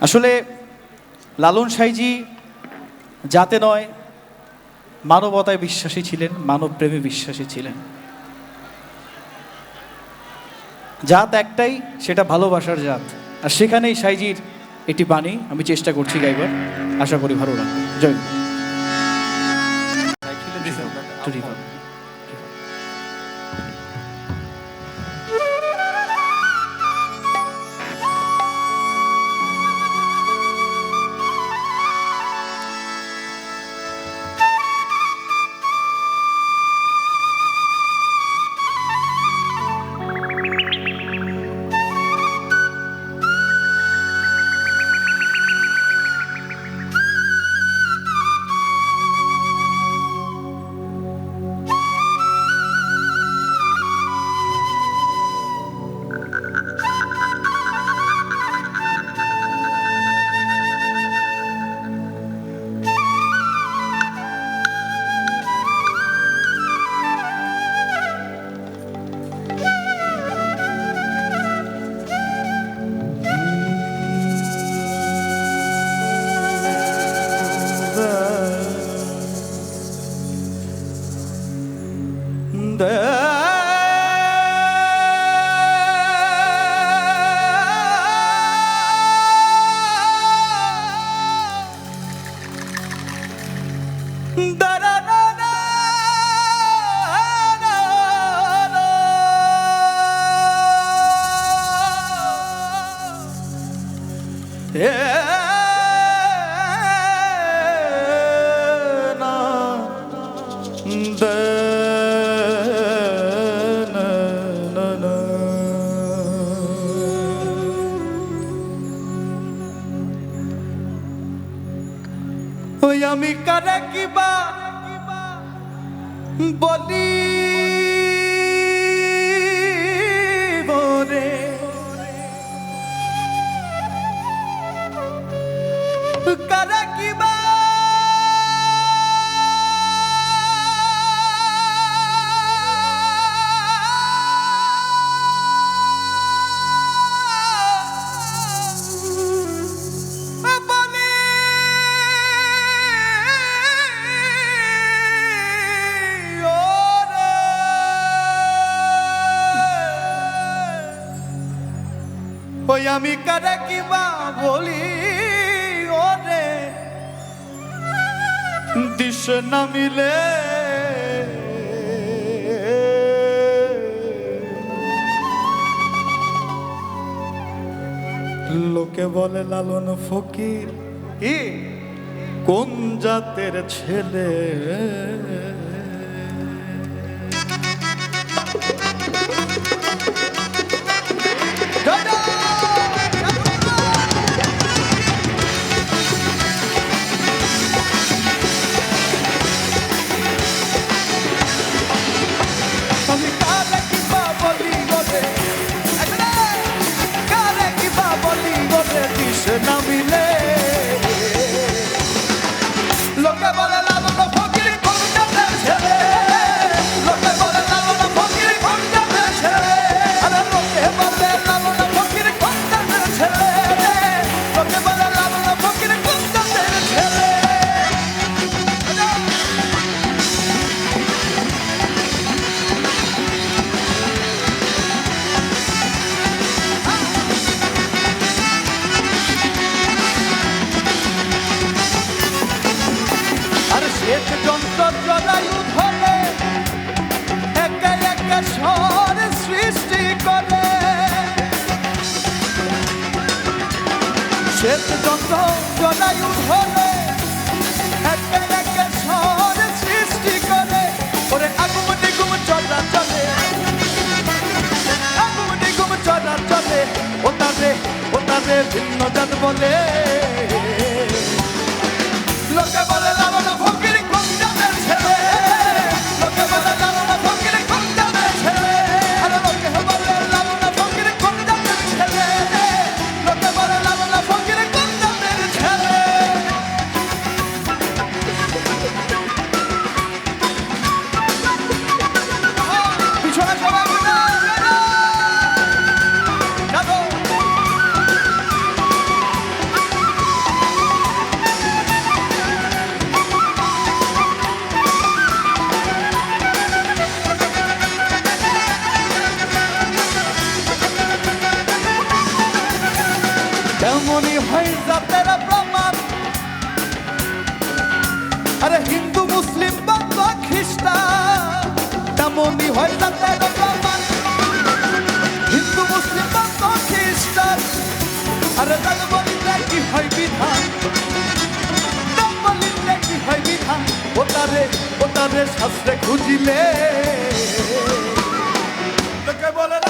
আসলে লালন সাইজি যাতে নয় মানবতায় বিশ্বাসী ছিলেন মানব প্রেমে বিশ্বাসী ছিলেন। জাত একটাই সেটা ভালোবাসার জাত। আর সেখানেই সাইজির একটি বাণী আমি চেষ্টা করছি গাইবার। আশা করি ভালো লাগবে। জয়। இந்த আমি কারে কিবা বলি? আমি কারে কিবা বলি ওরে? দিশ না মিলে লোকে বলে লালন ফকির কি? কোন জাতের ছেলে? জরায়ু ধরে একে একে স্বর সৃষ্টি করে, ওরে আগুম নিগুম চলা চলে। আগুম নিগুম চলা চলে ওটারে ওটারে ভিন্ন জাত বলে। লোকে বলে লালন তেমনই হয় জাতের প্রমাণ। আরে হিন্দু, মুসলিম বাংলা খ্রিস্টান তেমনই হয় জাতের প্রমাণ। হিন্দু, মুসলিম বাংলা খ্রিস্টান, আরে তাকে বলিলে কি হয় তাক কি হয় বিধান। ওটারে ওটারে শাস্ত্রে খুঁজিলে। লোকে বলে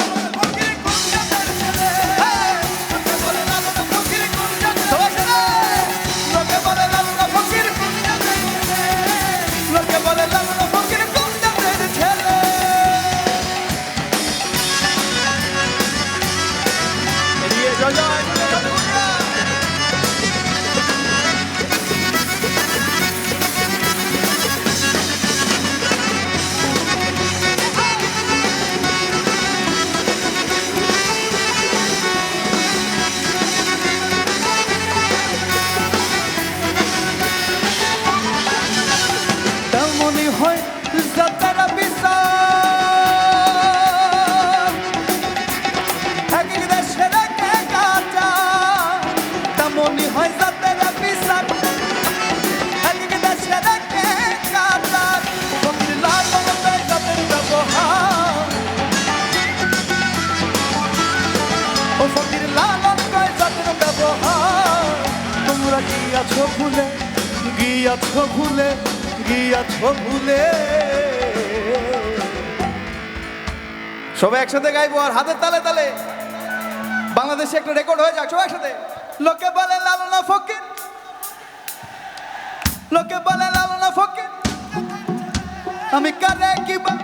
ভুলে গিয়াছো ভুলে সবাই একসাথে গাইবো আর হাতের তালে তালে। বাংলাদেশে একটা রেকর্ড হয়ে যাক, সবাই একসাথে। লোকে বলে লালনা ফকির। লোকে বলে লালনা ফকির। আমি কারে কিবা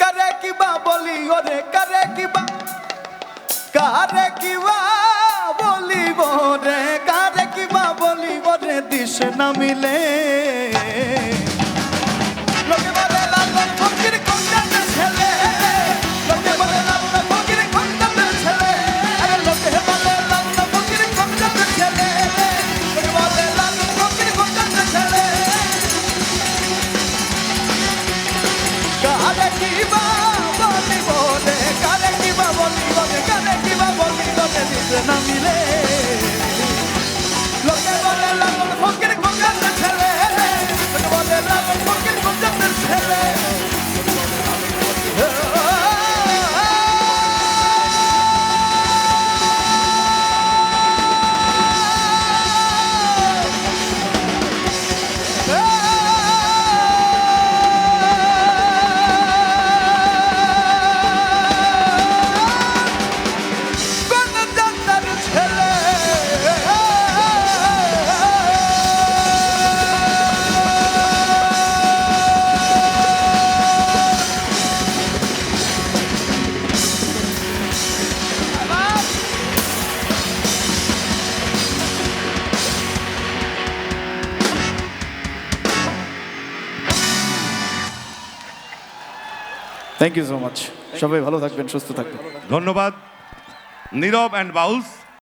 কারে কিবা বলি, ওরে কারে কিবা। কারে কিবা বলিব রে, কারে কিবা বলি রে দিশে না মিলে। থ্যাংক ইউ সো মাচ সবাই ভালো থাকবেন সুস্থ থাকবেন। ধন্যবাদ। Nirab and bowels.